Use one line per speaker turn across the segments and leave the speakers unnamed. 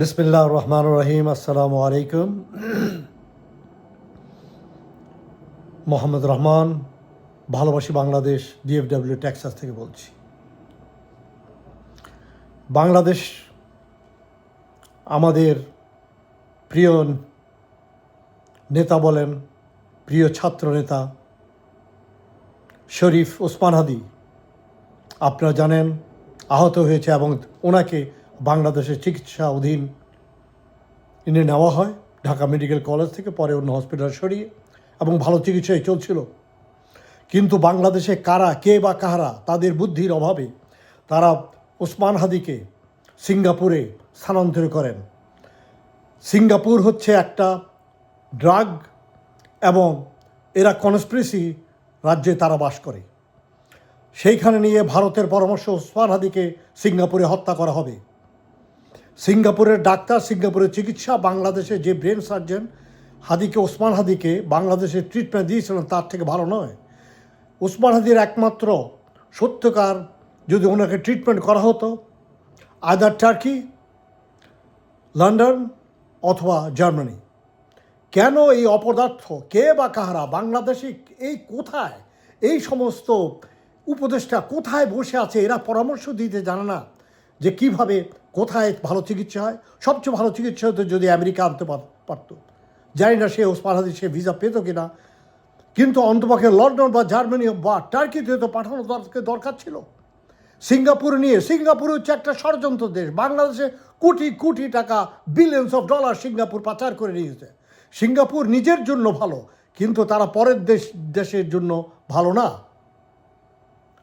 বিসমিল্লাহ রহমান রহিম আসসালামু আলাইকুম মোহাম্মদ রহমান ভালোবাসি বাংলাদেশ ডিএফডব্লিউ ট্যাক্সাস থেকে বলছি। বাংলাদেশ আমাদের প্রিয় নেতা বলেন, প্রিয় ছাত্র নেতা শরীফ ওসমান হাদি। আপনারা জানেন, আহত হয়েছে এবং ওনাকে বাংলাদেশের চিকিৎসা অধীন এনে নেওয়া হয়। ঢাকা মেডিকেল কলেজ থেকে পরে অন্য হসপিটাল সরিয়ে এবং ভালো চিকিৎসায় চলছিল। কিন্তু বাংলাদেশে কারা, কে বা কাহারা তাদের বুদ্ধির অভাবে তারা ওসমান হাদিকে সিঙ্গাপুরে স্থানান্তর করেন। সিঙ্গাপুর হচ্ছে একটা ড্রাগ এবং এরা কনস্পিরেসি রাজ্যে তারা বাস করে। সেইখানে নিয়ে ভারতের পরামর্শ ওসমান হাদিকে সিঙ্গাপুরে হত্যা করা হবে। সিঙ্গাপুরের ডাক্তার, সিঙ্গাপুরের চিকিৎসা, বাংলাদেশে যে ব্রেন সার্জন হাদিকে, ওসমান হাদিকে বাংলাদেশে ট্রিটমেন্ট দিয়েছিলেন, তার থেকে ভালো নয়। ওসমান হাদির একমাত্র সত্যকার যদি ওনাকে ট্রিটমেন্ট করা হতো আদার টার্কি লন্ডন অথবা জার্মানি কেন এই অপদার্থ? কে বা কাহারা? বাংলাদেশে এই কোথায়? এই সমস্ত উপদেষ্টা কোথায় বসে আছে? এরা পরামর্শ দিতে জানে না যে কীভাবে কোথায় ভালো চিকিৎসা হয়? সবচেয়ে ভালো চিকিৎসা হতো যদি আমেরিকা আনতে পার- পারতো। জানি না সে ওসমান সে ভিসা পেত কিনা। কিন্তু অন্তপক্ষে লন্ডন বা জার্মানি বা টার্কিতে তো পাঠানো দরকার ছিল। সিঙ্গাপুর নিয়ে, সিঙ্গাপুর হচ্ছে একটা ষড়যন্ত্র দেশ। বাংলাদেশে কোটি কোটি টাকা বিলিয়ন্স অফ ডলার সিঙ্গাপুর পাচার করে নিয়েছে। সিঙ্গাপুর নিজের জন্য ভালো, কিন্তু তারা পরের দেশ, দেশের জন্য ভালো না।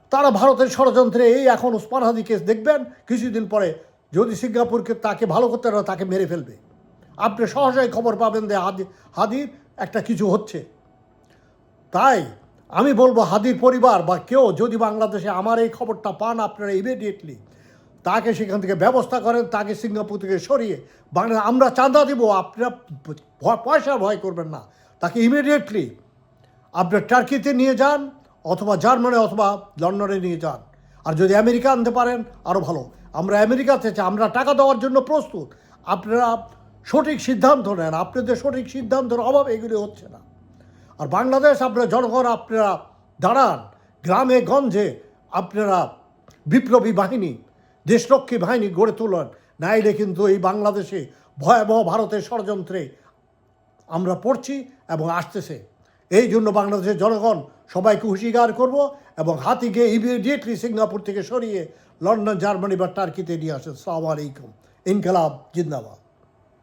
তারা ভারতের ষড়যন্ত্রে এই এখন ওসমান হাদি কেস দেখবেন, কিছুদিন পরে যদি সিঙ্গাপুরকে তাকে ভালো করতে না তাকে মেরে ফেলবে। আপনি সহসাই খবর পাবেন যে হাদি হাদির একটা কিছু হচ্ছে। তাই আমি বলব, হাদির পরিবার বা কেউ যদি বাংলাদেশে আমার এই খবরটা পান আপনারা ইমিডিয়েটলি তাকে সেখান থেকে ব্যবস্থা করেন, তাকে সিঙ্গাপুর থেকে সরিয়ে বাংলা আমরা চাঁদা দিব আপনারা পয়সা ভয় করবেন না। তাকে ইমিডিয়েটলি আপনার টার্কিতে নিয়ে যান, অথবা জার্মানি অথবা লন্ডনে নিয়ে যান। আর যদি আমেরিকা আনতে পারেন আরও ভালো। আমরা আমেরিকাতে চাই আমরা টাকা দেওয়ার জন্য প্রস্তুত। আপনারা সঠিক সিদ্ধান্ত নেন। আপনাদের সঠিক সিদ্ধান্তের অভাব এগুলি হচ্ছে না। আর বাংলাদেশ, আপনার জনগণ, আপনারা দাঁড়ান। গ্রামে, গঞ্জে আপনারা বিপ্লবী বাহিনী, দেশরক্ষী বাহিনী গড়ে তুলেন। নাইলে কিন্তু এই বাংলাদেশে ভয়াবহ ভারতের ষড়যন্ত্রে আমরা পড়ছি এবং আসতেছে। এই জন্য বাংলাদেশের জনগণ সবাইকে হুঁশিয়ার করব এবং হাতিকে ইমিডিয়েটলি সিঙ্গাপুর থেকে সরিয়ে লন্ডন, জার্মানি বা টার্কিতে নিয়ে আসেন। সালাম আলাইকুম। ইনকালাব, জিন্দাবাদ।